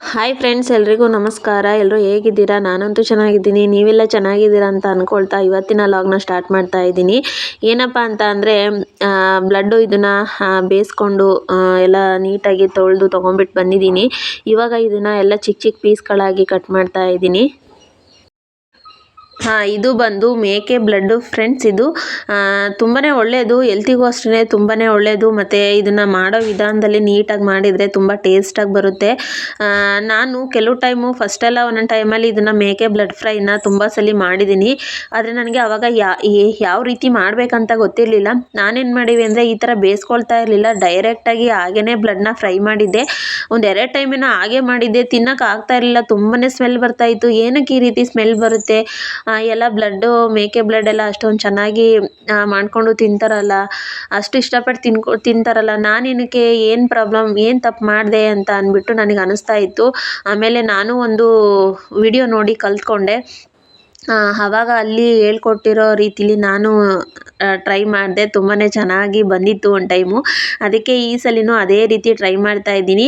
Hi friends ಎಲ್ರಿಗೂ ನಮಸ್ಕಾರ. ಎಲ್ಲರೂ ಹೇಗಿದ್ದೀರಾ? ನಾನಂತೂ ಚೆನ್ನಾಗಿದ್ದೀನಿ. ನೀವೆಲ್ಲ ಚೆನ್ನಾಗಿದ್ದೀರಾ ಅಂತ ಅಂದ್ಕೊಳ್ತಾ ಇವತ್ತಿನ ಲಾಗ್ನ ಸ್ಟಾರ್ಟ್ ಮಾಡ್ತಾ ಇದ್ದೀನಿ. ಏನಪ್ಪ ಅಂತ ಅಂದರೆ ಬ್ಲಡ್ಡು ಇದನ್ನು ಬೇಯಿಸ್ಕೊಂಡು ಎಲ್ಲ ನೀಟಾಗಿ ತೊಳೆದು ತೊಗೊಂಬಿಟ್ಟು ಬಂದಿದ್ದೀನಿ. ಇವಾಗ ಇದನ್ನು ಎಲ್ಲ ಚಿಕ್ಕ ಚಿಕ್ಕ ಪೀಸ್ಗಳಾಗಿ ಕಟ್ ಮಾಡ್ತಾ ಇದ್ದೀನಿ. ಇದು ಬಂದು ಮೇಕೆ ಬ್ಲಡ್ಡು ಫ್ರೆಂಡ್ಸ್ ಇದು. ತುಂಬಾ ಒಳ್ಳೆಯದು ಎಲ್ತಿಗೂ ಅಷ್ಟೇ ತುಂಬಾ ಒಳ್ಳೆಯದು ಮತ್ತು ಇದನ್ನು ಮಾಡೋ ವಿಧಾನದಲ್ಲಿ ನೀಟಾಗಿ ಮಾಡಿದರೆ ತುಂಬ ಟೇಸ್ಟಾಗಿ ಬರುತ್ತೆ. ನಾನು ಕೆಲವು ಟೈಮು ಫಸ್ಟೆಲ್ಲ ಒಂದೊಂದು ಟೈಮಲ್ಲಿ ಇದನ್ನು ಮೇಕೆ ಬ್ಲಡ್ ಫ್ರೈನ ತುಂಬ ಸಲ ಮಾಡಿದ್ದೀನಿ ಆದರೆ ನನಗೆ ಆವಾಗ ಯಾವ ರೀತಿ ಮಾಡಬೇಕಂತ ಗೊತ್ತಿರಲಿಲ್ಲ. ನಾನೇನು ಮಾಡೀವಿ ಅಂದರೆ ಈ ಥರ ಬೇಯಿಸ್ಕೊಳ್ತಾ ಇರಲಿಲ್ಲ. ಡೈರೆಕ್ಟಾಗಿ ಹಾಗೇ ಬ್ಲಡ್ನ ಫ್ರೈ ಮಾಡಿದ್ದೆ. ಒಂದು ಎರಡು ಟೈಮಿನ ಹಾಗೆ ಮಾಡಿದ್ದೆ. ತಿನ್ನೋಕೆ ಆಗ್ತಾ ಇರಲಿಲ್ಲ. ತುಂಬಾ ಸ್ಮೆಲ್ ಬರ್ತಾಯಿತ್ತು ಏನಕ್ಕೆ ಈ ರೀತಿ ಸ್ಮೆಲ್ ಬರುತ್ತೆ? ಎಲ್ಲ ಬ್ಲಡ್ಡು ಮೇಕೆ ಬ್ಲಡ್ ಎಲ್ಲ ಅಷ್ಟೊಂದು ಚೆನ್ನಾಗಿ ಮಾಡಿಕೊಂಡು ತಿಂತಾರಲ್ಲ. ಅಷ್ಟು ಇಷ್ಟಪಟ್ಟು ತಿನ್ಕೊ, ತಿಂತಾರಲ್ಲ. ನಾನೇನಕ್ಕೆ ಏನು ಪ್ರಾಬ್ಲಮ್ ಏನು ತಪ್ಪು ಮಾಡಿದೆ ಅಂತ ಅಂದ್ಬಿಟ್ಟು ನನಗೆ ಅನ್ನಿಸ್ತಾ ಇತ್ತು. ಆಮೇಲೆ ನಾನು ಒಂದು ವಿಡಿಯೋ ನೋಡಿ ಕಲ್ತ್ಕೊಂಡೆ. ಆವಾಗ ಅಲ್ಲಿ ಹೇಳ್ಕೊಟ್ಟಿರೋ ರೀತಿಲಿ ನಾನು ಟ್ರೈ ಮಾಡಿದೆ. ತುಂಬಾ ಚೆನ್ನಾಗಿ ಬಂದಿತ್ತು ಒಂದು ಟೈಮು ಅದಕ್ಕೆ ಈ ಸಲಿನೂ ಅದೇ ರೀತಿ ಟ್ರೈ ಮಾಡ್ತಾ ಇದ್ದೀನಿ.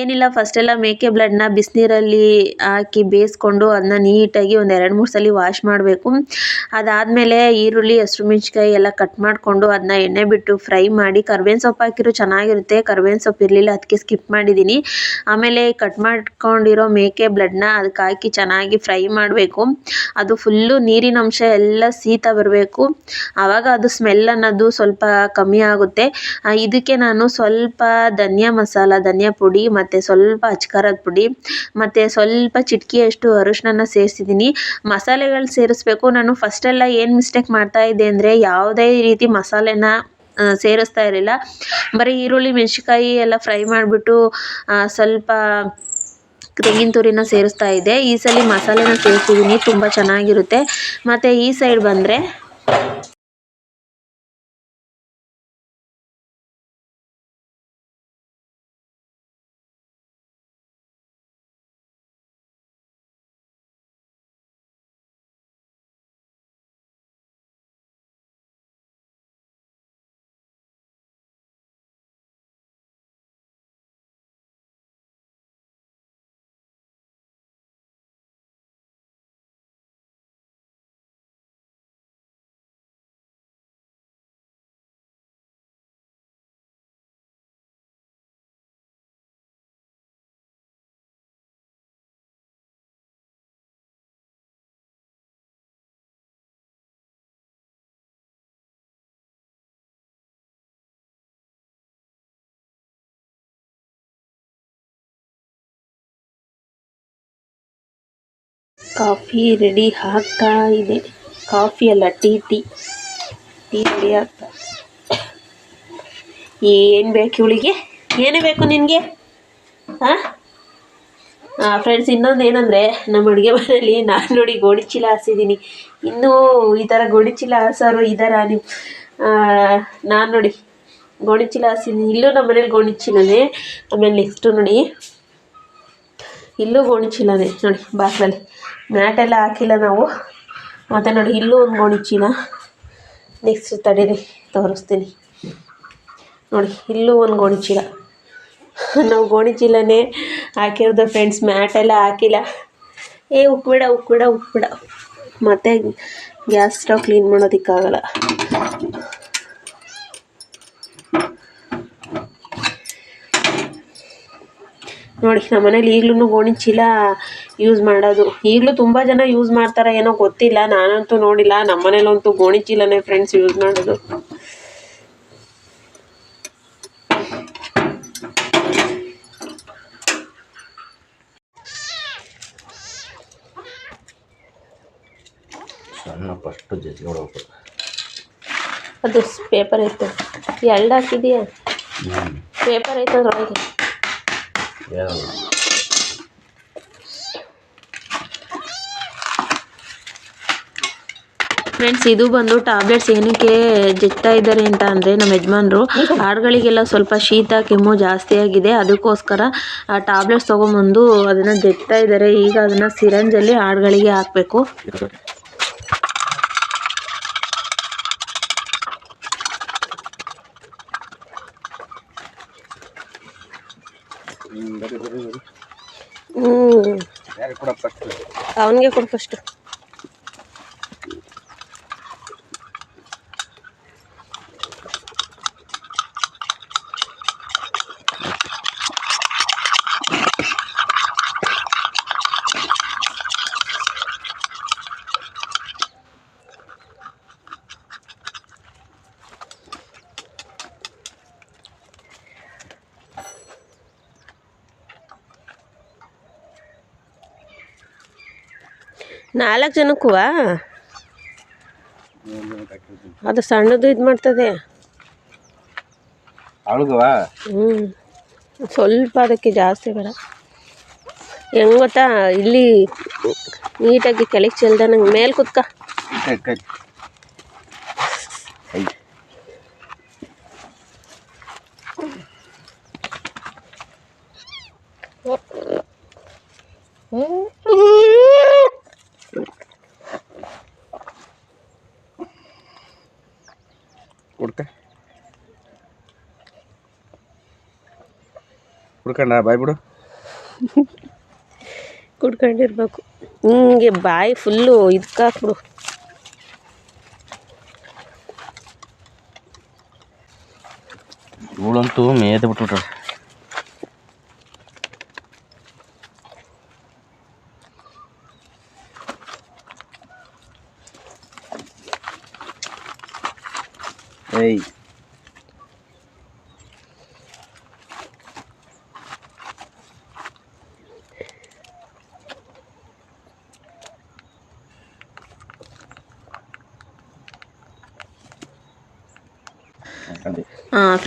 ಏನಿಲ್ಲ ಫಸ್ಟೆಲ್ಲ ಮೇಕೆ ಬ್ಲಡ್ನ ಬಿಸಿನೀರಲ್ಲಿ ಹಾಕಿ ಬೇಯಿಸ್ಕೊಂಡು ಅದನ್ನ ನೀಟಾಗಿ ಒಂದು ಎರಡು ಮೂರು ಸಲ ವಾಶ್ ಮಾಡಬೇಕು. ಅದಾದಮೇಲೆ ಈರುಳ್ಳಿ ಹಸಿಮೆಣ್ಸಿಕಾಯಿ ಎಲ್ಲ ಕಟ್ ಮಾಡಿಕೊಂಡು ಅದನ್ನ ಎಣ್ಣೆ ಬಿಟ್ಟು ಫ್ರೈ ಮಾಡಿ, ಕರ್ಬೇವಿನ ಸೊಪ್ಪು ಹಾಕಿರೋ ಚೆನ್ನಾಗಿರುತ್ತೆ. ಕರ್ಬೇವಿನ ಸೊಪ್ಪು ಇರಲಿಲ್ಲ ಅದಕ್ಕೆ ಸ್ಕಿಪ್ ಮಾಡಿದ್ದೀನಿ. ಆಮೇಲೆ ಕಟ್ ಮಾಡ್ಕೊಂಡಿರೋ ಮೇಕೆ ಬ್ಲಡ್ನ ಅದಕ್ಕೆ ಹಾಕಿ ಚೆನ್ನಾಗಿ ಫ್ರೈ ಮಾಡಬೇಕು. ಅದು ಫುಲ್ಲು ನೀರಿನ ಅಂಶ ಎಲ್ಲ ಸೀತ ಬರಬೇಕು. ಆವಾಗ ಅದು ಸ್ಮೆಲ್ ಅನ್ನೋದು ಸ್ವಲ್ಪ ಕಮ್ಮಿ ಆಗುತ್ತೆ. ಇದಕ್ಕೆ ನಾನು ಸ್ವಲ್ಪ ಧನಿಯಾ ಮಸಾಲ, ಧನಿಯಾ ಪುಡಿ ಮತ್ತು ಸ್ವಲ್ಪ ಅಚ್ಕಾರದ ಪುಡಿ ಮತ್ತು ಸ್ವಲ್ಪ ಚಿಟಿಕೆಯಷ್ಟು ಅರಿಶಿನ ಸೇರಿಸಿದ್ದೀನಿ. ಮಸಾಲೆಗಳು ಸೇರಿಸ್ಬೇಕು. ನಾನು ಫಸ್ಟೆಲ್ಲ ಏನು ಮಿಸ್ಟೇಕ್ ಮಾಡ್ತಾ ಇದ್ದೆ ಅಂದರೆ ಯಾವುದೇ ರೀತಿ ಮಸಾಲೆನ ಸೇರಿಸ್ತಾ ಇರಲಿಲ್ಲ. ಬರೀ ಈರುಳ್ಳಿ, ಮೆಣಸಿನ್ಕಾಯಿ ಎಲ್ಲ ಫ್ರೈ ಮಾಡಿಬಿಟ್ಟು ಸ್ವಲ್ಪ ತೆಂಗಿನ ತುರಿನ ಸೇರಿಸ್ತಾ ಇದ್ದೆ. ಈ ಸಲ ಮಸಾಲೆನ ಸೇರಿಸಿದ್ದೀನಿ ತುಂಬ ಚೆನ್ನಾಗಿರುತ್ತೆ. ಮತ್ತು ಈ ಸೈಡ್ ಬಂದರೆ ಕಾಫಿ ರೆಡಿ ಆಗ್ತಾ ಇದೆ. ಕಾಫಿ ಅಲ್ಲ, ಟೀ ಟೀ. ಟೀ ರೆಡಿ ಆಗ್ತಾ ಏನು ಬೇಕು ಇವಳಿಗೆ? ಏನು ಬೇಕು ನಿನಗೆ? ಹಾಂ? ಫ್ರೆಂಡ್ಸ್ ಇನ್ನೊಂದು ಏನಂದರೆ, ನಮ್ಮ ಅಡುಗೆ ಮನೆಯಲ್ಲಿ ನಾನು ನೋಡಿ ಗೋಡಿ ಚೀಲ ಹಾಸಿದ್ದೀನಿ. ಇನ್ನೂ ಈ ಥರ ಗೋಡಿ ಚೀಲ ಹಾಸೋರು ಇದ್ದಾರಾ ನೀವು? ನಾನು ನೋಡಿ ಗೋಣಿಚೀಲ ಹಾಸಿದ್ದೀನಿ. ಇಲ್ಲೂ ನಮ್ಮ ಮನೇಲಿ ಗೋಣಿಚೀಲನೇ ಆಮೇಲೆ ನೆಕ್ಸ್ಟು ನೋಡಿ ಇಲ್ಲೂ ಗೋಣಿ ಚೀಲನೇ ನೋಡಿ ಬಾಕ್ಲಲ್ಲಿ ಮ್ಯಾಟೆಲ್ಲ ಹಾಕಿಲ್ಲ ನಾವು. ಮತ್ತು ನೋಡಿ, ಇಲ್ಲೂ ಒಂದು ಗೋಣಿ ಚೀಲ ನೆಕ್ಸ್ಟ್ ತಡೀರಿ, ತೋರಿಸ್ತೀನಿ. ನೋಡಿ, ಇಲ್ಲೂ ಒಂದು ಗೋಣಿಚೀಲ. ನಾವು ಗೋಣಿಚೀಲನೇ ಹಾಕಿರೋದು ಫ್ರೆಂಡ್ಸ್ ಮ್ಯಾಟೆಲ್ಲ ಹಾಕಿಲ್ಲ. ಏ, ಉಕ್ಬಿಡ ಉಕ್ಬಿಡ ಉಕ್ಬಿಡ. ಮತ್ತು ಗ್ಯಾಸ್ ಸ್ಟವ್ ಕ್ಲೀನ್ ಮಾಡೋದಕ್ಕಾಗಲ್ಲ. ನೋಡಿ ನಮ್ಮ ಮನೇಲಿ ಈಗಲೂ ಗೋಣಿ ಚೀಲ ಯೂಸ್ ಮಾಡೋದು. ಈಗಲೂ ತುಂಬ ಜನ ಯೂಸ್ ಮಾಡ್ತಾರೆ ಏನೋ ಗೊತ್ತಿಲ್ಲ ನಾನಂತೂ ನೋಡಿಲ್ಲ. ನಮ್ಮ ಮನೇಲಂತೂ ಗೋಣಿ ಚೀಲನೇ ಫ್ರೆಂಡ್ಸ್ ಯೂಸ್ ಮಾಡೋದು. ಅದು ಪೇಪರ್ ಐತೆ. ಎರಡು ಹಾಕಿದೆಯಾ? ಪೇಪರ್ ಐತೆ ಅದ್ರೊಳಗೆ ಫ್ರೆಂಡ್ಸ್ ಇದು ಬಂದು ಟ್ಯಾಬ್ಲೆಟ್ಸ್ ಏನಕ್ಕೆ ಜಗ್ತಾ ಇದ್ದಾರೆ ಅಂತ ಅಂದರೆ ನಮ್ಮ ಯಜಮಾನರು, ಹಾಡುಗಳಿಗೆಲ್ಲ ಸ್ವಲ್ಪ ಶೀತ, ಕೆಮ್ಮು ಜಾಸ್ತಿ ಆಗಿದೆ. ಅದಕ್ಕೋಸ್ಕರ ಆ ಟ್ಯಾಬ್ಲೆಟ್ಸ್ ತೊಗೊಂಬಂದು ಅದನ್ನು ಜಗ್ತಾ ಇದ್ದಾರೆ. ಈಗ ಅದನ್ನು ಸಿರಂಜಲ್ಲಿ ಹಾಡುಗಳಿಗೆ ಹಾಕಬೇಕು ಹ್ಞೂ ಯಾರು ಕೂಡ ಫಸ್ಟ್ ಅವನಿಗೆ ಕೊಡು ಫಸ್ಟು ನಾಲ್ಕು ಜನಕ್ಕೂ ಅದು ಸಣ್ಣದು ಇದು ಮಾಡ್ತದೆ. ಹ್ಞೂ ಸ್ವಲ್ಪ ಅದಕ್ಕೆ ಜಾಸ್ತಿ ಬೇಡ. ಹೆಂಗ್ ಗೊತ್ತಾ ಇಲ್ಲಿ ನೀಟಾಗಿ ಕೆಳಗೆ ಚೆಲ್ದ ನಂಗೆ ಮೇಲೆ ಕುತ್ಕ. ಕುಡ್ಕಂಡ ಬಾಯ್ ಬಿಡು. ಕುಡ್ಕೊಂಡಿರ್ಬೇಕು. ಹಿಂಗೆ ಬಾಯಿ ಫುಲ್ಲು ಇದಕ್ಕಾಕ್ಬಿಡು ಇವಳಂತೂ ಮೇದ ಬಿಟ್ಬಿಟ್ರ. ಏಯ್ ಅದೇ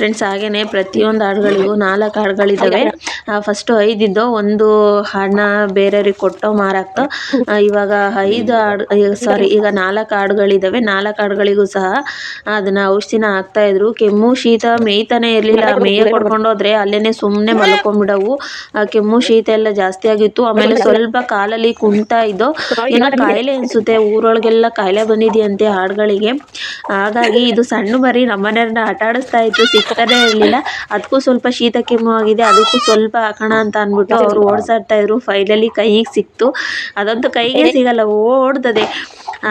ಫ್ರೆಂಡ್ಸ್ ಹಾಗೇನೇ ಪ್ರತಿಯೊಂದು ಹಾಡುಗಳಿಗೂ ನಾಲ್ಕು ಹಾಡುಗಳಿದ್ದಾವೆ ಫಸ್ಟು ಐದಿದ್ದೋ ಒಂದು ಹಣ ಬೇರೆಯವ್ರಿಗೆ ಕೊಟ್ಟೋ ಮಾರಾಕ್ತೋ. ಇವಾಗ ಐದು ಆಡು ಸಾರಿ ಈಗ ನಾಲ್ಕು ಆಡುಗಳಿದ್ದಾವೆ ನಾಲ್ಕು ಆಡುಗಳಿಗೂ ಸಹ ಅದನ್ನ ಔಷಧಿನ ಹಾಕ್ತಾ ಇದ್ರು. ಕೆಮ್ಮು, ಶೀತ, ಮೇಯ್ತಾನೆ ಇರಲಿಲ್ಲ. ಮೇಯ ಕೊಡ್ಕೊಂಡು ಹೋದ್ರೆ ಅಲ್ಲೇನೆ ಸುಮ್ಮನೆ ಮಲ್ಕೊಂಡ್ಬಿಡವು. ಕೆಮ್ಮು, ಶೀತ ಎಲ್ಲ ಜಾಸ್ತಿ ಆಗಿತ್ತು. ಆಮೇಲೆ ಸ್ವಲ್ಪ ಕಾಲಲ್ಲಿ ಕುಣ್ತಾ ಇದ್ದೋ, ಏನೋ ಕಾಯಿಲೆ ಅನ್ಸುತ್ತೆ. ಊರೊಳಗೆಲ್ಲ ಕಾಯಿಲೆ ಬಂದಿದೆಯಂತೆ ಹಾಡುಗಳಿಗೆ. ಹಾಗಾಗಿ ಇದು ಸಣ್ಣ ಮರಿ ನಮ್ಮನೆಯವ್ರನ್ನ ಆಟ ಆಡಿಸ್ತಾ ಇತ್ತು. ಸಿಗ್ತಾನೆ ಇರಲಿಲ್ಲ. ಅದಕ್ಕೂ ಸ್ವಲ್ಪ ಶೀತ, ಕೆಮ್ಮು ಆಗಿದೆ. ಅದಕ್ಕೂ ಸ್ವಲ್ಪ ಹಾಕೋಣ ಅಂತ ಅಂದ್ಬಿಟ್ಟು ಅವ್ರು ಓಡಿಸಾಡ್ತಾ ಇದ್ರು. ಫೈನಲಿ ಕೈಗೆ ಸಿಕ್ತು. ಅದಂತೂ ಕೈಗೆ ಸಿಗಲ್ಲ ಓಡ್ತದೆ.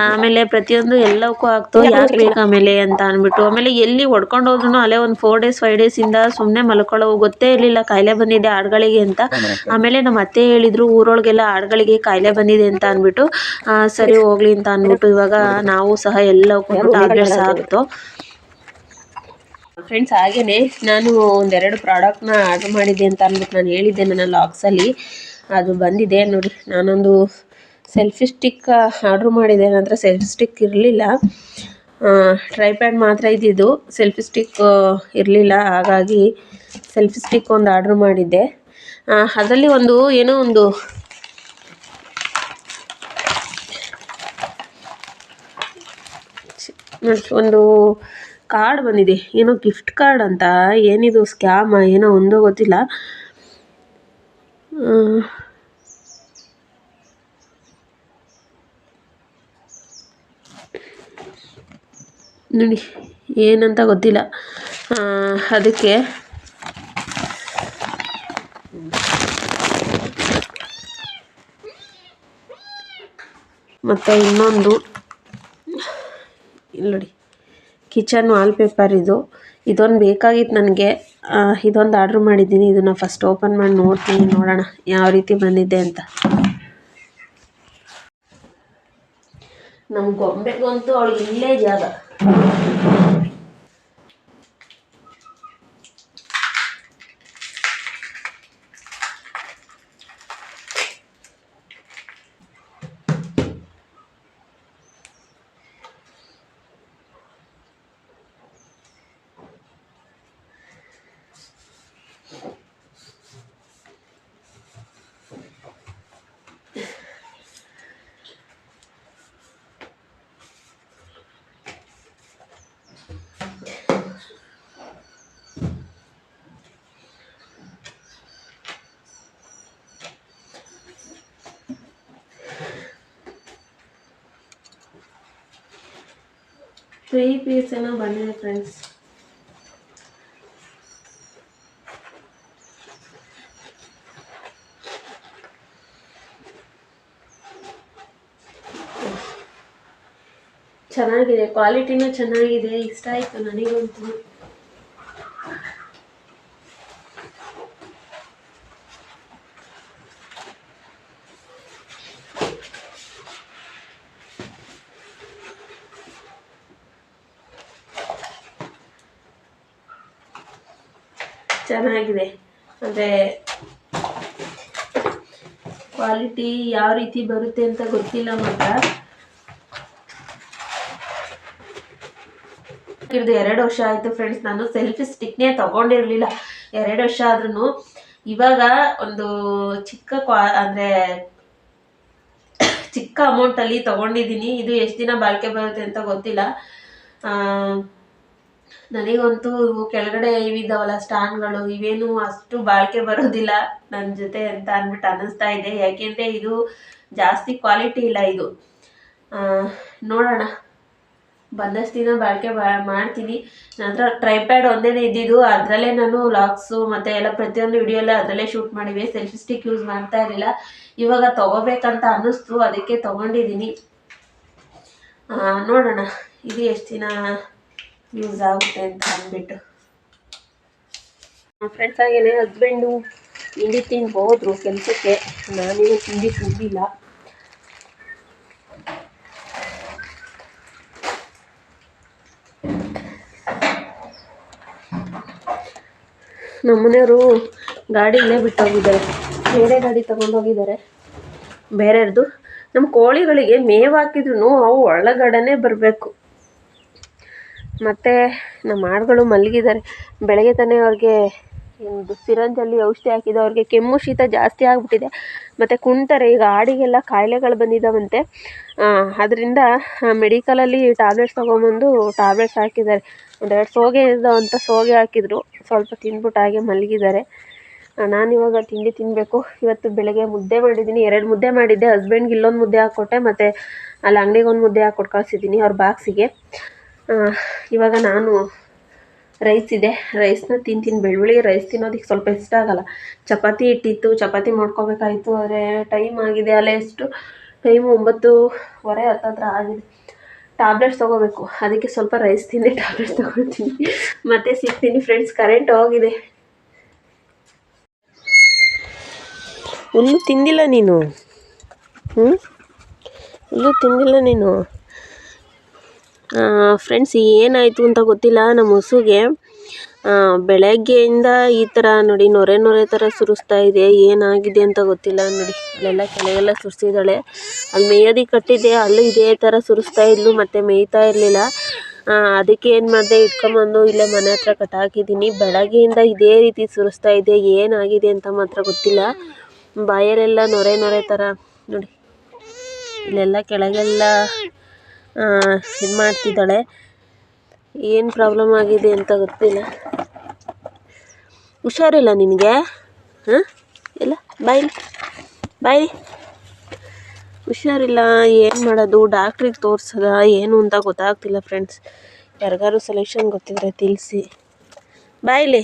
ಆಮೇಲೆ ಪ್ರತಿಯೊಂದು ಎಲ್ಲಕ್ಕೂ ಆಗ್ತು. ಯಾಕೆ ಬೇಕು ಆಮೇಲೆ ಅಂತ ಅಂದ್ಬಿಟ್ಟು. ಆಮೇಲೆ ಎಲ್ಲಿ ಹೊಡ್ಕೊಂಡು ಹೋದ್ರು ಅಲ್ಲೇ ಒಂದು ಫೋರ್ ಡೇಸ್ ಫೈವ್ ಡೇಸಿಂದ ಸುಮ್ಮನೆ ಮಲ್ಕೊಳ್ಳೋ ಗೊತ್ತೇ ಇರಲಿಲ್ಲ. ಕಾಯಿಲೆ ಬಂದಿದೆ ಆಡುಗಳಿಗೆ ಅಂತ. ಆಮೇಲೆ ನಮ್ಮ ಅತ್ತೆ ಹೇಳಿದ್ರು ಊರೊಳಗೆಲ್ಲ ಆಡುಗಳಿಗೆ ಕಾಯಿಲೆ ಬಂದಿದೆ ಅಂತ ಅಂದ್ಬಿಟ್ಟು ಸರಿ ಹೋಗ್ಲಿ ಅಂತ ಅಂದ್ಬಿಟ್ಟು ಇವಾಗ ನಾವು ಸಹ ಎಲ್ಲಕ್ಕೂ ಟ್ಯಾಬ್ಲೆಟ್ಸ್ ಹಾಕ್ತು ಫ್ರೆಂಡ್ಸ್ ಹಾಗೇನೆ ನಾನು ಒಂದೆರಡು ಪ್ರಾಡಕ್ಟ್ನ ಆರ್ಡ್ರ್ ಮಾಡಿದ್ದೆ ಅಂತ ಅಂದ್ಬಿಟ್ಟು ನಾನು ಹೇಳಿದ್ದೆ ನನ್ನ ಲಾಕ್ಸಲ್ಲಿ ಅದು ಬಂದಿದೆ ನೋಡಿ, ನಾನೊಂದು ಸೆಲ್ಫಿ ಸ್ಟಿಕ್ ಆರ್ಡ್ರ್ ಮಾಡಿದ್ದೆ ನನ್ನ ಹತ್ರ ಸೆಲ್ಫಿ ಸ್ಟಿಕ್ ಇರಲಿಲ್ಲ. ಟ್ರೈಪ್ಯಾಡ್ ಮಾತ್ರ ಇದ್ದಿದ್ದು. ಸೆಲ್ಫಿ ಸ್ಟಿಕ್ ಇರಲಿಲ್ಲ. ಹಾಗಾಗಿ ಸೆಲ್ಫಿ ಸ್ಟಿಕ್ ಒಂದು ಆರ್ಡ್ರ್ ಮಾಡಿದ್ದೆ. ಅದರಲ್ಲಿ ಒಂದು ಏನೋ ಒಂದು ಒಂದು ಕಾರ್ಡ್ ಬಂದಿದೆ. ಏನೋ ಗಿಫ್ಟ್ ಕಾರ್ಡ್ ಅಂತ, ಏನಿದು ಸ್ಕ್ಯಾಮ ಏನೋ ಒಂದೋ ಗೊತ್ತಿಲ್ಲ. ನೋಡಿ, ಏನಂತ ಗೊತ್ತಿಲ್ಲ. ಅದಕ್ಕೆ ಮತ್ತು ಇನ್ನೊಂದು, ಇಲ್ಲಿ ನೋಡಿ. ಕಿಚನ್ ವಾಲ್ಪೇಪರ್ ಇದು. ಇದೊಂದು ಬೇಕಾಗಿತ್ತು ನನಗೆ. ಇದೊಂದು ಆರ್ಡ್ರ್ ಮಾಡಿದ್ದೀನಿ. ಇದನ್ನು ಫಸ್ಟ್ ಓಪನ್ ಮಾಡಿ ನೋಡ್ತೀನಿ, ನೋಡೋಣ ಯಾವ ರೀತಿ ಬಂದಿದೆ ಅಂತ. ನಮ್ಮ ಗೊಂಬೆಗಂತೂ ಅವಳಿಗೆ ಇಲ್ಲೇ ಜಾಗ ತ್ರೀ ಪೀಸ್ ಏನೋ ಬಂದಿದೆ ಫ್ರೆಂಡ್ಸ್ ಚೆನ್ನಾಗಿದೆ. ಕ್ವಾಲಿಟಿನೂ ಚೆನ್ನಾಗಿದೆ. ಇಷ್ಟ ಆಯಿತು ನನಗಂತೂ. ಚೆನ್ನಾಗಿದೆ. ಅಂದರೆ ಕ್ವಾಲಿಟಿ ಯಾವ ರೀತಿ ಬರುತ್ತೆ ಅಂತ ಗೊತ್ತಿಲ್ಲ ಮಾತ್ರ. ಎರಡು ವರ್ಷ ಆಯಿತು ಫ್ರೆಂಡ್ಸ್ ನಾನು ಸೆಲ್ಫಿ ಸ್ಟಿಕ್ನೇ ತಗೊಂಡಿರಲಿಲ್ಲ. ಎರಡು ವರ್ಷ ಆದ್ರೂ ಇವಾಗ ಒಂದು ಚಿಕ್ಕ ಕ್ವಾ ಅಂದರೆ ಚಿಕ್ಕ ಅಮೌಂಟಲ್ಲಿ ತಗೊಂಡಿದ್ದೀನಿ. ಇದು ಎಷ್ಟು ದಿನ ಬಾಳಿಕೆ ಬರುತ್ತೆ ಅಂತ ಗೊತ್ತಿಲ್ಲ. ನನಗಂತೂ ಇವು ಕೆಳಗಡೆ ಇವಿದಾವಲ್ಲ ಸ್ಟ್ಯಾಂಡ್ಗಳು, ಇವೇನು ಅಷ್ಟು ಬಾಳಿಕೆ ಬರೋದಿಲ್ಲ ನನ್ನ ಜೊತೆ ಅಂತ ಅಂದ್ಬಿಟ್ಟು ಅನ್ನಿಸ್ತಾ ಇದೆ. ಯಾಕೆಂದರೆ ಇದು ಜಾಸ್ತಿ ಕ್ವಾಲಿಟಿ ಇಲ್ಲ ಇದು. ನೋಡೋಣ. ಬಂದಷ್ಟು ದಿನ ಬಾಳಿಕೆ ಮಾಡ್ತೀನಿ. ನಂತರ ಟ್ರೈಪ್ಯಾಡ್ ಒಂದೇ ಇದ್ದಿದ್ದು, ಅದರಲ್ಲೇ ನಾನು ಲಾಕ್ಸು ಮತ್ತು ಎಲ್ಲ ಪ್ರತಿಯೊಂದು ವಿಡಿಯೋ ಎಲ್ಲ ಅದರಲ್ಲೇ ಶೂಟ್ ಮಾಡಿವೆ. ಸೆಲ್ಫಿ ಸ್ಟಿಕ್ ಯೂಸ್ ಮಾಡ್ತಾ ಇರಲಿಲ್ಲ. ಇವಾಗ ತೊಗೋಬೇಕಂತ ಅನ್ನಿಸ್ತು, ಅದಕ್ಕೆ ತೊಗೊಂಡಿದ್ದೀನಿ. ನೋಡೋಣ. ಇದು ಎಷ್ಟು ದಿನ ಯೂಸ್ ಆಗುತ್ತೆ ಅಂತ ಅಂದ್ಬಿಟ್ಟು. ಫ್ರೆಂಡ್ಸ್ ಆಗೇನೆ ಹಸ್ಬೆಂಡು ತಿಂಡಿ ತಿಂದು ಹೋದ್ರು ಕೆಲಸಕ್ಕೆ. ನಾನೇನು ತಿಂಡಿ ತಿಂದಿಲ್ಲ. ನಮ್ಮನೆಯವರು ಗಾಡಿ ಇಲ್ಲೇ ಬಿಟ್ಟೋಗಿದ್ದಾರೆ. ಬೇರೆ ಗಾಡಿ ತಗೊಂಡೋಗಿದ್ದಾರೆ. ಬೇರೆಯವ್ರದ್ದು. ನಮ್ಮ ಕೋಳಿಗಳಿಗೆ ಮೇವು ಹಾಕಿದ್ರು ಅವು ಒಳಗಡೆನೇ ಬರಬೇಕು. ಮತ್ತು ನಮ್ಮ ಆಡುಗಳು ಮಲಗಿದ್ದಾರೆ. ಬೆಳಗ್ಗೆ ತಾನೇ ಅವ್ರಿಗೆ ಒಂದು ಸಿರಂಜಲ್ಲಿ ಔಷಧಿ ಹಾಕಿದ್ದು. ಅವ್ರಿಗೆ ಕೆಮ್ಮು ಶೀತ ಜಾಸ್ತಿ ಆಗಿಬಿಟ್ಟಿದೆ. ಮತ್ತು ಕುಣ್ತಾರೆ. ಈಗ ಆಡಿಗೆಲ್ಲ ಕಾಯಿಲೆಗಳು ಬಂದಿದ್ದಾವಂತೆ. ಅದರಿಂದ ಮೆಡಿಕಲಲ್ಲಿ ಟ್ಯಾಬ್ಲೆಟ್ಸ್ ತೊಗೊಂಬಂದು ಟ್ಯಾಬ್ಲೆಟ್ಸ್ ಹಾಕಿದ್ದಾರೆ. ಎರಡು ಸೋಗೆ ಇದ್ದಾವಂತ ಸೋಗೆ ಹಾಕಿದ್ರು. ಸ್ವಲ್ಪ ತಿಂದ್ಬಿಟ್ಟು ಹಾಗೆ ಮಲಗಿದ್ದಾರೆ. ನಾನಿವಾಗ ತಿಂಡಿ ತಿನ್ನಬೇಕು ಇವತ್ತು ಬೆಳಗ್ಗೆ ಮುದ್ದೆ ಮಾಡಿದ್ದೀನಿ. ಎರಡು ಮುದ್ದೆ ಮಾಡಿದ್ದೆ. ಹಸ್ಬೆಂಡ್ಗೆ ಇಲ್ಲೊಂದು ಮುದ್ದೆ ಹಾಕ್ಕೊಟ್ಟೆ. ಮತ್ತು ಅಲ್ಲಿ ಅಂಗಡಿಗೆ ಒಂದು ಮುದ್ದೆ ಹಾಕ್ಕೊಟ್ಟು ಕಳಿಸಿದ್ದೀನಿ ಅವ್ರ ಬಾಕ್ಸಿಗೆ ಇವಾಗ ನಾನು ರೈಸ್ ಇದೆ. ರೈಸ್ನ ತಿಂತೀನಿ. ಬೆಳ್ಳುಳ್ಳಿ ರೈಸ್ ತಿನ್ನೋದಕ್ಕೆ ಸ್ವಲ್ಪ ಇಷ್ಟ ಆಗಲ್ಲ. ಚಪಾತಿ ಇಟ್ಟಿತ್ತು. ಚಪಾತಿ ಮಾಡ್ಕೋಬೇಕಾಯಿತು. ಆದರೆ ಟೈಮ್ ಆಗಿದೆ. ಅಲ್ಲೇ ಎಷ್ಟು? ಟೈಮು ಒಂಬತ್ತುವರೆ ಹತ್ತತ್ರ ಆಗಿದೆ. ಟ್ಯಾಬ್ಲೆಟ್ಸ್ ತೊಗೋಬೇಕು. ಅದಕ್ಕೆ ಸ್ವಲ್ಪ ರೈಸ್ ತಿಂದೆ. ಟ್ಯಾಬ್ಲೆಟ್ಸ್ ತೊಗೊಳ್ತೀನಿ ಮತ್ತೆ ಸಿಗ್ತೀನಿ ಫ್ರೆಂಡ್ಸ್ ಕರೆಂಟ್ ಹೋಗಿದೆ. ಇನ್ನೂ ತಿಂದಿಲ್ಲ ನೀನು. ಹ್ಞೂ ಇನ್ನೂ ತಿಂದಿಲ್ಲ ನೀನು. ಫ್ರೆಂಡ್ಸ್ ಏನಾಯಿತು ಅಂತ ಗೊತ್ತಿಲ್ಲ ನಮ್ಮ ಹಸುಗೆ ಬೆಳಗ್ಗೆಯಿಂದ ಈ ಥರ ನೋಡಿ ನೊರೆ ನೊರೆ ಥರ ಸುರಿಸ್ತಾ ಇದೆ, ಏನಾಗಿದೆ ಅಂತ ಗೊತ್ತಿಲ್ಲ ನೋಡಿ. ಅಲ್ಲೆಲ್ಲ ಕೆಳಗೆಲ್ಲ ಸುರಿಸಿದ್ದಾಳೆ. ಅಲ್ಲಿ ಮೇಯೋದಕ್ಕೆ ಕಟ್ಟಿದ್ದೆ ಅಲ್ಲೂ ಇದೇ ಥರ ಸುರಿಸ್ತಾ ಇದ್ಲು, ಮತ್ತು ಮೇಯ್ತಾ ಇರಲಿಲ್ಲ. ಅದಕ್ಕೆ ಏನು ಮಾಡಿದೆ, ಇಟ್ಕೊಂಬಂದು ಇಲ್ಲೇ ಮನೆ ಹತ್ರ ಕಟ್ಟಾಕಿದ್ದೀನಿ ಬೆಳಗ್ಗೆಯಿಂದ ಇದೇ ರೀತಿ ಸುರಿಸ್ತಾ ಇದೆ, ಏನಾಗಿದೆ ಅಂತ ಮಾತ್ರ ಗೊತ್ತಿಲ್ಲ. ಬಾಯಲ್ಲೆಲ್ಲ ನೊರೆ ನೊರೆ ಥರ ನೋಡಿ. ಇಲ್ಲೆಲ್ಲ ಕೆಳಗೆಲ್ಲ ಇದು ಮಾಡ್ತಿದ್ದಾಳೆ. ಏನು ಪ್ರಾಬ್ಲಮ್ ಆಗಿದೆ ಅಂತ ಗೊತ್ತಿಲ್ಲ. ಹುಷಾರಿಲ್ಲ ನಿನಗೆ? ಹಾಂ? ಎಲ್ಲ ಬಾಯ್ಲಿ ಬಾಯ್ ಹುಷಾರಿಲ್ಲ, ಏನು ಮಾಡೋದು? ಡಾಕ್ಟ್ರಿಗೆ ತೋರಿಸೋದ, ಏನು ಅಂತ ಗೊತ್ತಾಗ್ತಿಲ್ಲ ಫ್ರೆಂಡ್ಸ್ ಯಾರಿಗಾರು ಸೊಲ್ಯೂಷನ್ ಗೊತ್ತಿದ್ರೆ ತಿಳಿಸಿ. ಬಾಯಿಲಿ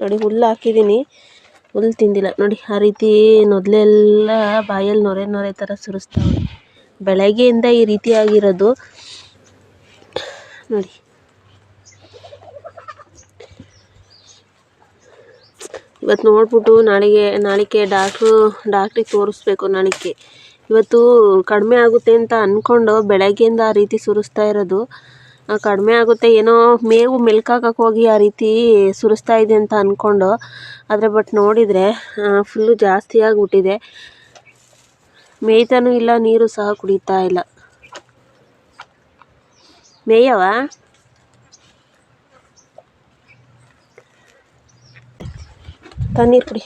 ನೋಡಿ, ಹುಲ್ಲು ಹಾಕಿದ್ದೀನಿ ಹುಲ್ಲು ತಿಂದಿಲ್ಲ. ನೋಡಿ, ಆ ರೀತಿ ಮೊದಲೆಲ್ಲ ಬಾಯಲ್ಲಿ ನೊರೆ ನೊರೆ ಥರ ಸುರಿಸ್ತಾವೆ ಬೆಳಗ್ಗೆಯಿಂದ ಈ ರೀತಿ ಆಗಿರೋದು ನೋಡಿ. ಇವತ್ತು ನೋಡ್ಬಿಟ್ಟು ನಾಳೆಗೆ ನಾಳೆಗೆ ಡಾಕ್ಟ್ರು, ಡಾಕ್ಟ್ರಿಗೆ ತೋರಿಸ್ಬೇಕು ನಾಳೆಗೆ. ಇವತ್ತು ಕಡಿಮೆ ಆಗುತ್ತೆ ಅಂತ ಅಂದ್ಕೊಂಡು ಬೆಳಗ್ಗೆಯಿಂದ ಆ ರೀತಿ ಸುರಿಸ್ತಾ ಇರೋದು. ಕಡಿಮೆ ಆಗುತ್ತೆ ಏನೋ ಮೇವು ಮೆಲ್ಕಾಕಕ್ಕೆ ಹೋಗಿ ಆ ರೀತಿ ಸುರಿಸ್ತಾ ಇದೆ ಅಂತ ಅಂದ್ಕೊಂಡು ಆದರೆ ಬಟ್ ನೋಡಿದರೆ ಫುಲ್ಲು ಜಾಸ್ತಿ ಆಗಿಬಿಟ್ಟಿದೆ ಮೇಯ್ತಾನೂ ಇಲ್ಲ, ನೀರು ಸಹ ಕುಡಿತಾ ಇಲ್ಲ. ಮೇಯವ ತಣ್ಣೀರು ಕುಡಿ.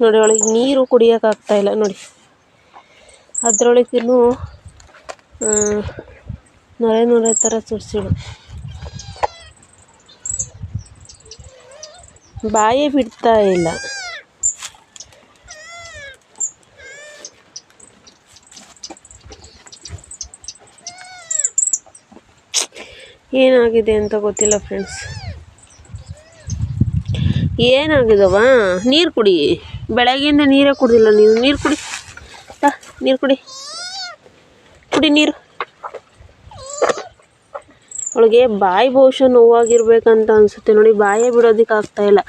ನೋಡಿ ಅವಳಿಗೆ ನೀರು ಕುಡಿಯೋಕ್ಕಾಗ್ತಾ ಇಲ್ಲ, ನೋಡಿ. ಅದರೊಳಗಿನ್ನೂ ನೊರೆ ನೊರೆ ಥರ ಸುರಿಸಿಳು ಬಾಯೇ ಬಿಡ್ತಾ ಇಲ್ಲ. ಏನಾಗಿದೆ ಅಂತ ಗೊತ್ತಿಲ್ಲ ಫ್ರೆಂಡ್ಸ್ ಏನಾಗಿದವ? ನೀರು ಕುಡಿ. ಬೆಳಗ್ಗೆಯಿಂದ ನೀರೇ ಕುಡಿದಿಲ್ಲ ನೀನು. ನೀರು ಕುಡಿ. ತಾ, ನೀರು ಕುಡಿ. ಕುಡಿ ನೀರು. ಅವಳಿಗೆ ಬಾಯಿ ಬಹುಶಃ ನೋವಾಗಿರ್ಬೇಕಂತ ಅನ್ಸುತ್ತೆ ನೋಡಿ, ಬಾಯೇ ಬಿಡೋದಕ್ಕೆ ಆಗ್ತಾ ಇಲ್ಲ.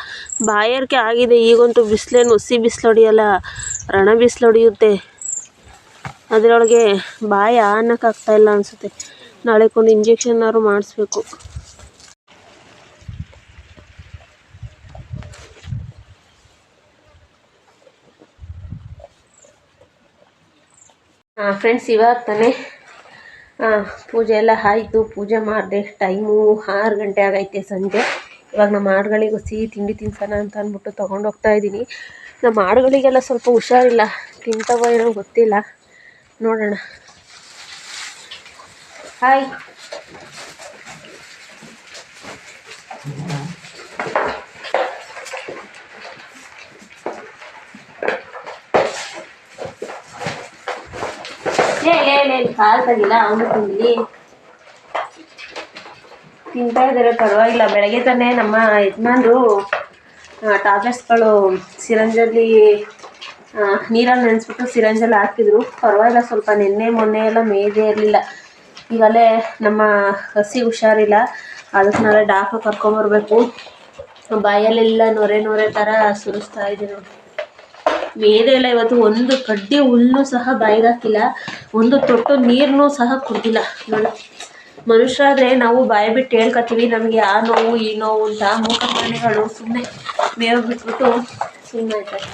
ಬಾಯಾರಿಕೆ ಆಗಿದೆ, ಈಗಂತೂ ಬಿಸಿಲೇನು ಹುಸಿ ಬಿಸಿಲು ಹೊಡೆಯಲ್ಲ ರಣ ಬಿಸಿಲು ಹೊಡೆಯುತ್ತೆ ಅದರೊಳಗೆ ಬಾಯಿ ಇಲ್ಲ ಅನಿಸುತ್ತೆ. ಇಂಜೆಕ್ಷನ್ ಇಂಜೆಕ್ಷನ್ನಾದ್ರು ಮಾಡಿಸ್ಬೇಕು. ಫ್ರೆಂಡ್ಸ್ ಇವಾಗ ತಾನೇ ಪೂಜೆ ಎಲ್ಲ ಆಯಿತು. ಪೂಜೆ ಮಾಡಿದೆ ಟೈಮು ಆರು ಗಂಟೆ ಆಗೈತೆ ಸಂಜೆ. ಇವಾಗ ನಮ್ಮ ಆಡುಗಳಿಗೂ ಸಿಹಿ ತಿಂಡಿ ತಿನ್ಸೋಣ ಅಂತ ಅಂದ್ಬಿಟ್ಟು ತೊಗೊಂಡು ಹೋಗ್ತಾ ಇದ್ದೀನಿ. ನಮ್ಮ ಆಡುಗಳಿಗೆಲ್ಲ ಸ್ವಲ್ಪ ಹುಷಾರಿಲ್ಲ. ತಿಂತವೋ ಏನೋ ಗೊತ್ತಿಲ್ಲ. ನೋಡೋಣ. ಹಾಯ್ ಲೇ ಕಾಲು ತೆಗಿಲ್ಲ ಅವನು ತಿನ್ನಲಿ ತಿಂತಾ ಇದ್ದಾರೆ ಪರವಾಗಿಲ್ಲ. ಬೆಳಗ್ಗೆ ತಾನೇ ನಮ್ಮ ಯಜಮಾನ್ರು ಟ್ಯಾಬ್ಲೆಟ್ಸ್ಗಳು ಸಿರಂಜಲ್ಲಿ ನೀರಲ್ಲಿ ನೆನೆಸ್ಬಿಟ್ಟು ಸಿರಂಜಲ್ಲಿ ಹಾಕಿದ್ರು. ಪರವಾಗಿಲ್ಲ, ಸ್ವಲ್ಪ ನಿನ್ನೆ, ಮೊನ್ನೆ ಎಲ್ಲ ಮೇಜೇ ಇರಲಿಲ್ಲ. ಈಗಲೇ ನಮ್ಮ ಹಸಿ ಹುಷಾರಿಲ್ಲ. ಅದಕ್ಕೆ ನಾಳೆ ಡಾಕ್ಟ್ರು ಕರ್ಕೊಂಬರ್ಬೇಕು. ಬಾಯಲ್ಲೆಲ್ಲ ನೊರೆ ನೊರೆ ಥರ ಸುರಿಸ್ತಾ ಇದೆ ಮೇದೆ ಇಲ್ಲ ಇವತ್ತು ಒಂದು ಕಡ್ಡಿ ಹುಲ್ಲು ಸಹ ಬಾಯಿಗೆ ಹಾಕಿಲ್ಲ ಒಂದು ತೊಟ್ಟು ನೀರನ್ನೂ ಸಹ ಕುಡ್ದಿಲ್ಲ. ನೋಡಿ. ಮನುಷ್ಯರಾದರೆ ನಾವು ಬಾಯಿ ಬಿಟ್ಟು ಹೇಳ್ಕೊತೀವಿ, ನಮಗೆ ಆ ನೋವು, ಈ ನೋವು ಅಂತ ಮೂಕ ಪ್ರಾಣಿಗಳು ಸುಮ್ಮನೆ ಮೇವು ಬಿಟ್ಬಿಟ್ಟು ಸುಮ್ಮನೆ ಆಯ್ತಾರೆ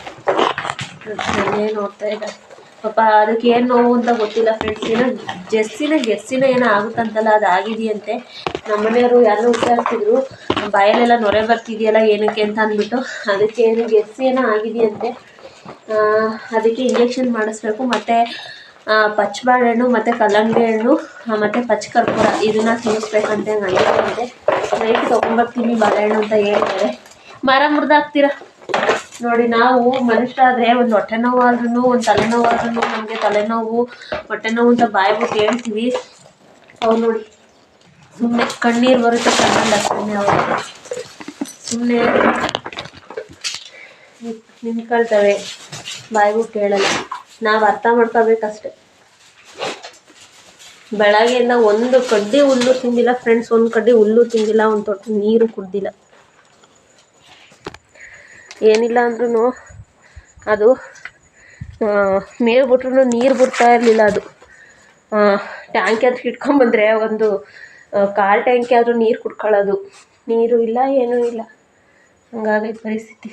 ನೋಡ್ತಾ ಇದ್ದಾರೆ ಪಾಪ ಅದಕ್ಕೆ ಏನು ನೋವು ಅಂತ ಗೊತ್ತಿಲ್ಲ ಫ್ರೆಂಡ್ಸ್ ಏನೋ ಜೆಸ್ಸಿನ ಗೆಸ್ಸಿನ ಏನೋ ಆಗುತ್ತಂತಲ್ಲ, ಅದು ಆಗಿದೆಯಂತೆ. ನಮ್ಮ ಮನೆಯವರು ಯಾರೋ ಹುಷಾರ್ತಿದ್ರು ಬಾಯಲ್ಲೆಲ್ಲ ನೊರೆ ಬರ್ತಿದೆಯಲ್ಲ, ಏನಕ್ಕೆ ಅಂತ ಅಂದ್ಬಿಟ್ಟು, ಅದಕ್ಕೆ ಏನು ಗೆಸ್ಸಿ ಏನೋ ಆಗಿದೆಯಂತೆ. ಅದಕ್ಕೆ ಇಂಜೆಕ್ಷನ್ ಮಾಡಿಸ್ಬೇಕು. ಮತ್ತು ಪಚ್ಚಬಾಳೆಹಣ್ಣು ಮತ್ತು ಕಲ್ಲಂಗಡಿ ಹಣ್ಣು ಮತ್ತು ಪಚ್ಚ ಕರ್ಪೂರ ಇದನ್ನ ತಿನ್ನಿಸ್ಬೇಕಂತ ನನಗೆ ನೈಟ್ ತೊಗೊಂಬರ್ತೀನಿ ಬಾಳೆಹಣ್ಣು ಅಂತ ಹೇಳ್ತಾರೆ. ಮರ ಮುರಿದಾಗ್ತೀರಾ ನೋಡಿ, ನಾವು ಮನುಷ್ಯರಾದರೆ ಒಂದು ಹೊಟ್ಟೆ ನೋವಾದ್ರೂ ಒಂದು ತಲೆನೋವಾದ್ರೂ ನಮಗೆ ತಲೆನೋವು ಹೊಟ್ಟೆ ನೋವು ಅಂತ ಬಾಯಿ ಬಿಟ್ಟು ಹೇಳ್ತೀವಿ. ಅವ್ರು ನೋಡಿ ಸುಮ್ಮನೆ ಕಣ್ಣೀರು ಬರುತ್ತೆ ಕಣ್ಣಲ್ಲಿ ಅಷ್ಟೇ ಅವರು ಸುಮ್ಮನೆ ನಿಂತ್ಕೊಳ್ತವೆ. ಬಾಯಿಗೂ ಕೇಳಲ್ಲ. ನಾವು ಅರ್ಥ ಮಾಡ್ಕೋಬೇಕಷ್ಟೆ. ಬೆಳಗ್ಗೆಯಿಂದ ಒಂದು ಕಡ್ಡಿ ಹುಲ್ಲು ತಿಂದಿಲ್ಲ ಫ್ರೆಂಡ್ಸ್ ಒಂದು ಕಡ್ಡಿ ಹುಲ್ಲು ತಿಂದಿಲ್ಲ, ಒಂದು ತೊಟ್ಟು ನೀರು ಕುಡ್ದಿಲ್ಲ. ಏನಿಲ್ಲ ಅಂದ್ರೂ ಅದು ಮೇವು ಬಿಟ್ರು ನೀರು ಬಿಡ್ತಾ ಇರಲಿಲ್ಲ ಅದು. ಟ್ಯಾಂಕಿ ಹತ್ರ ಇಟ್ಕೊಂಬಂದ್ರೆ ಒಂದು ಕಾಲು ಟ್ಯಾಂಕಿ ಆದರೂ ನೀರು ಕುಡ್ಕೊಳ್ಳೋದು. ನೀರು ಇಲ್ಲ, ಏನೂ ಇಲ್ಲ. ಹಂಗಾಗೈತೆ ಪರಿಸ್ಥಿತಿ.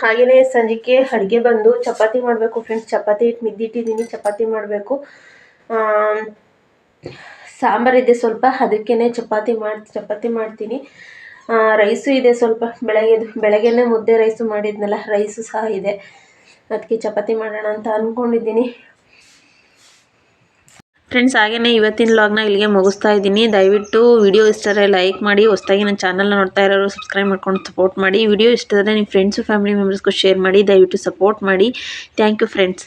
ಹಾಗೆಯೇ ಸಂಜೆಗೆ ಅಡುಗೆ ಬಂದು ಚಪಾತಿ ಮಾಡಬೇಕು ಫ್ರೆಂಡ್ಸ್ ಚಪಾತಿ ಹಿಟ್ಟು ಮಿದ್ದಿಟ್ಟಿದ್ದೀನಿ ಚಪಾತಿ ಮಾಡಬೇಕು. ಸಾಂಬಾರಿದೆ ಸ್ವಲ್ಪ ಅದಕ್ಕೇ ಚಪಾತಿ ಮಾಡಿ, ಚಪಾತಿ ಮಾಡ್ತೀನಿ. ರೈಸು ಇದೆ ಸ್ವಲ್ಪ ಬೆಳಗ್ಗೆದು ಬೆಳಗ್ಗೆನೇ ಮುದ್ದೆ ರೈಸು ಮಾಡಿದ್ನಲ್ಲ, ರೈಸು ಸಹ ಇದೆ. ಅದಕ್ಕೆ ಚಪಾತಿ ಮಾಡೋಣ ಅಂತ ಅಂದ್ಕೊಂಡಿದ್ದೀನಿ ಫ್ರೆಂಡ್ಸ್ ಹಾಗೆಯೇ ಇವತ್ತಿನ ಲಾಗ್ನ ಇಲ್ಲಿಗೆ ಮುಗಿಸ್ತಾ ಇದ್ದೀನಿ. ದಯವಿಟ್ಟು ವಿಡಿಯೋ ಇಷ್ಟರೆ ಲೈಕ್ ಮಾಡಿ, ಹೊಸದಾಗಿ ನನ್ನ ಚಾನಲ್ನ ನೋಡ್ತಾ ಇರೋರು ಸಬ್ಸ್ಕ್ರೈಬ್ ಮಾಡ್ಕೊಂಡು ಸಪೋರ್ಟ್ ಮಾಡಿ. ವಿಡಿಯೋ ಇಷ್ಟ ಆದರೆ ನಿಮ್ಮ ಫ್ರೆಂಡ್ಸು ಫ್ಯಾಮಿಲಿ ಮೆಂಬರ್ಸ್ಗೂ ಶೇರ್ ಮಾಡಿ, ದಯವಿಟ್ಟು ಸಪೋರ್ಟ್ ಮಾಡಿ. Thank you friends